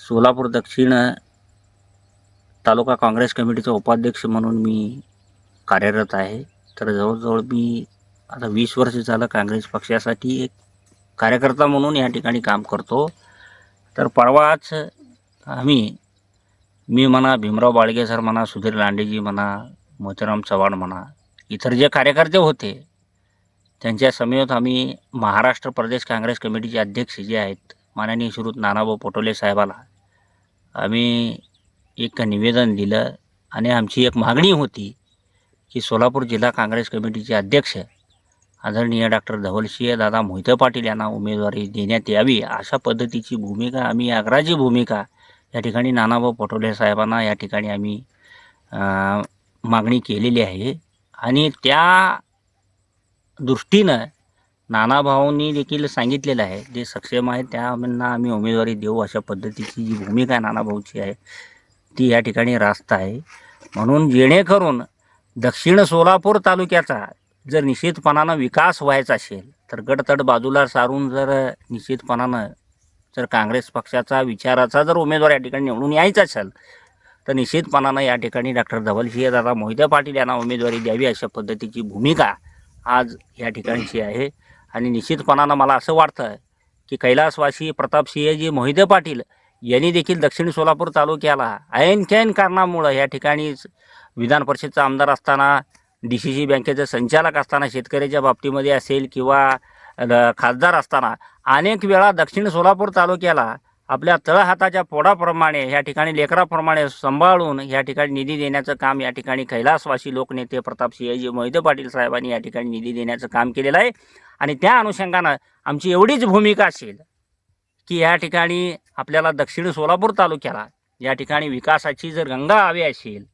सोलापूर दक्षिण तालुका काँग्रेस कमिटीचा उपाध्यक्ष म्हणून मी कार्यरत आहे. तर जवळजवळ मी आता वीस वर्ष झालं काँग्रेस पक्षासाठी एक कार्यकर्ता म्हणून या ठिकाणी काम करतो. तर परवाच आम्ही मी म्हणा भीमराव बाळगे सर म्हणा सुधीर लांडेजी म्हणा मोतीराम चव्हाण म्हणा इतर जे कार्यकर्ते होते त्यांच्या समेत आम्ही महाराष्ट्र प्रदेश काँग्रेस कमिटीचे अध्यक्ष जे आहेत माननीय श्रीयुत नानाभाऊ पटोले साहेबाला. आम्ही एक निवेदन दिलं आणि आमची एक मागणी होती की सोलापूर जिल्हा काँग्रेस कमिटीचे अध्यक्ष आदरणीय डॉक्टर धवलसिंह दादा मोहिते पाटील यांना उमेदवारी देण्यात यावी अशा पद्धतीची भूमिका आम्ही आग्राची भूमिका या ठिकाणी नानाभाऊ पटोले साहेबांना या ठिकाणी आम्ही मागणी केलेली आहे. आणि त्या दृष्टीनं नानाभाऊंनी देखील सांगितलेलं आहे. जे सक्षम आहे त्यांना आम्ही उमेदवारी देऊ अशा पद्धतीची जी भूमिका आहे नानाभाऊची आहे ती या ठिकाणी रास्त आहे. म्हणून जेणेकरून दक्षिण सोलापूर तालुक्याचा जर निश्चितपणानं विकास व्हायचा असेल तर गडतड बाजूला सारून जर निश्चितपणानं जर काँग्रेस पक्षाचा विचाराचा जर उमेदवार या ठिकाणी निवडून यायचा असेल तर निश्चितपणानं या ठिकाणी डॉक्टर धवलसिंह दादा मोहिते पाटील यांना उमेदवारी द्यावी अशा पद्धतीची भूमिका आज या ठिकाणची आहे. आणि निश्चितपणानं मला असं वाटतं की कैलासवासी प्रतापसिंहजी मोहिते पाटील यांनी देखील दक्षिण सोलापूर तालुक्याला ऐन कैन कारणामुळं या ठिकाणी विधान परिषदचा आमदार असताना डी सी सी बँकेचं संचालक असताना शेतकऱ्याच्या बाबतीमध्ये असेल किंवा खासदार असताना अनेक वेळा दक्षिण सोलापूर तालुक्याला आपल्या तळहाताच्या पोडाप्रमाणे या ठिकाणी लेकराप्रमाणे सांभाळून या ठिकाणी निधी देण्याचं काम या ठिकाणी कैलासवासी लोकनेते प्रतापसिंहजी मोहिते पाटील साहेबांनी या ठिकाणी निधी देण्याचं काम केलेलं आहे. आणि त्या अनुषंगानं आमची एवढीच भूमिका असेल की या ठिकाणी आपल्याला दक्षिण सोलापूर तालुक्याला या ठिकाणी विकासाची जर गंगा हवी असेल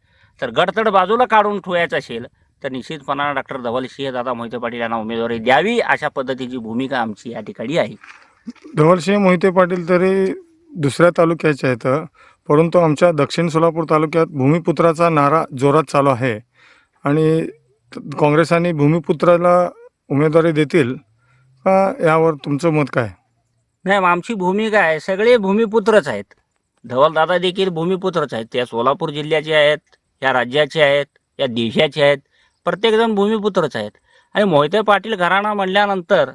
तर गडतड बाजूला काढून ठेवायचं असेल तर निश्चितपणानं डॉक्टर धवलसिंह दादा मोहिते पाटील यांना उमेदवारी द्यावी अशा पद्धतीची भूमिका आमची या ठिकाणी आहे. धवलसिंह मोहिते पाटील तरी दुसऱ्या तालुक्याचे आहेत परंतु आमच्या दक्षिण सोलापूर तालुक्यात भूमिपुत्राचा नारा जोरात चालू आहे. आणि काँग्रेस आणि भूमिपुत्राला उमेदवारी देतील का यावर तुमचं मत काय? नाही आमची भूमिका आहे. सगळे भूमिपुत्रच आहेत. धवलदादा देखील भूमिपुत्रच आहेत. त्या सोलापूर जिल्ह्याचे आहेत या राज्याचे आहेत या देशाचे आहेत. प्रत्येकजण भूमिपुत्रच आहेत. आणि मोहिते पाटील घराणा म्हणल्यानंतर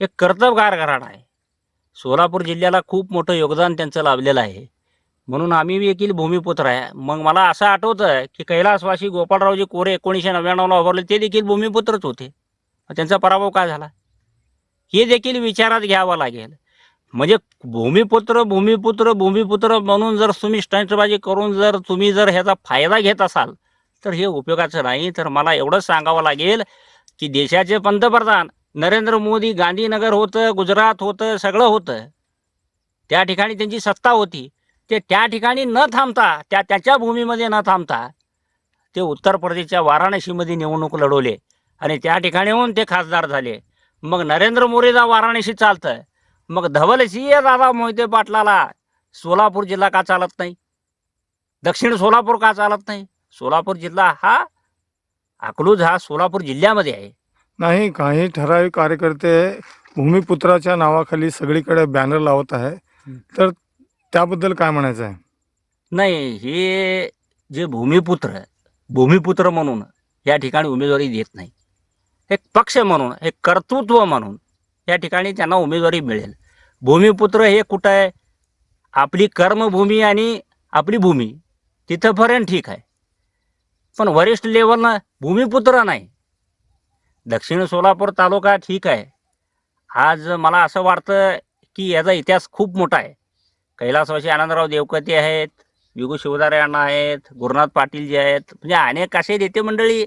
एक कर्तबगार घराणा आहे. सोलापूर जिल्ह्याला खूप मोठं योगदान त्यांचं लाभलेलं आहे. म्हणून आम्ही देखील भूमिपुत्र आहे. मग मला असं आठवतं की कैलासवासी गोपाळरावजी कोरे एकोणीसशे नव्याण्णवला उभारले ते देखील भूमिपुत्रच होते. त्यांचा पराभव काय झाला? हे देखील विचारात घ्यावं लागेल. म्हणजे भूमिपुत्र भूमिपुत्र भूमिपुत्र म्हणून जर तुम्ही स्टंटबाजी करून जर तुम्ही जर ह्याचा फायदा घेत असाल तर हे उपयोगाचं नाही. तर मला एवढंच सांगावं लागेल की देशाचे पंतप्रधान नरेंद्र मोदी गांधीनगर होतं गुजरात होतं सगळं होतं. त्या ठिकाणी त्यांची सत्ता होती. ते त्या ठिकाणी न थांबता त्या त्याच्या भूमीमध्ये न थांबता ते उत्तर प्रदेशच्या वाराणसीमध्ये निवडणूक लढवले. आणि त्या ठिकाणी येऊन ते खासदार झाले. मग नरेंद्र मोदीचा वाराणसी चालतं मग धवलसिंह दादा मोहिते पाटलाला सोलापूर जिल्हा का चालत नाही? दक्षिण सोलापूर का चालत नाही? सोलापूर जिल्हा हा अकलूज हा सोलापूर जिल्ह्यामध्ये आहे. नाही काही ठराविक कार्यकर्ते भूमिपुत्राच्या नावाखाली सगळीकडे बॅनर लावत आहे. तर त्याबद्दल काय म्हणायचं आहे? नाही हे जे भूमिपुत्र भूमिपुत्र म्हणून या ठिकाणी उमेदवारी देत नाही. एक पक्ष म्हणून एक कर्तृत्व म्हणून या ठिकाणी त्यांना उमेदवारी मिळेल. भूमिपुत्र हे कुठं आहे? आपली कर्मभूमी आणि आपली भूमी. तिथंपर्यंत ठीक आहे. पण वरिष्ठ लेवलनं भूमिपुत्र नाही. दक्षिण सोलापूर तालुका ठीक आहे. आज मला असं वाटतं की याचा इतिहास खूप मोठा आहे. कैलासवासी आनंदराव देवकते आहेत विगू शिवदारे अण्णा आहेत गुरुनाथ पाटील जे आहेत म्हणजे अनेक असे नेते मंडळी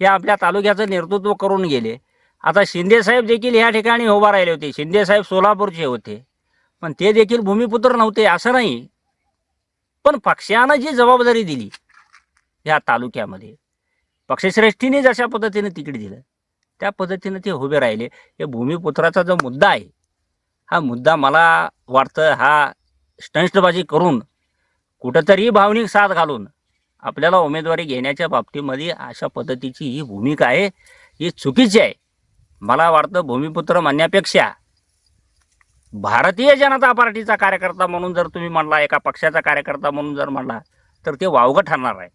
हे आपल्या तालुक्याचं नेतृत्व करून गेले. आता शिंदेसाहेब देखील ह्या ठिकाणी उभा राहिले होते. शिंदेसाहेब सोलापूरचे होते. पण ते देखील भूमिपुत्र नव्हते असं नाही. पण पक्षानं जी जबाबदारी दिली ह्या तालुक्यामध्ये पक्षश्रेष्ठीने जशा पद्धतीने तिकीट दिलं त्या पद्धतीनं ते उभे राहिले. हे भूमिपुत्राचा जो मुद्दा आहे हा मुद्दा मला वाटतं हा स्टंटबाजी करून कुठंतरी भावनिक साथ घालून आपल्याला उमेदवारी घेण्याच्या बाबतीमध्ये अशा पद्धतीची ही भूमिका आहे. ही चुकीची आहे. मला वाटतं भूमिपुत्र म्हणण्यापेक्षा भारतीय जनता पार्टीचा कार्यकर्ता म्हणून जर तुम्ही म्हणला एका पक्षाचा कार्यकर्ता म्हणून जर म्हणला तर ते वावगं ठरणार आहे.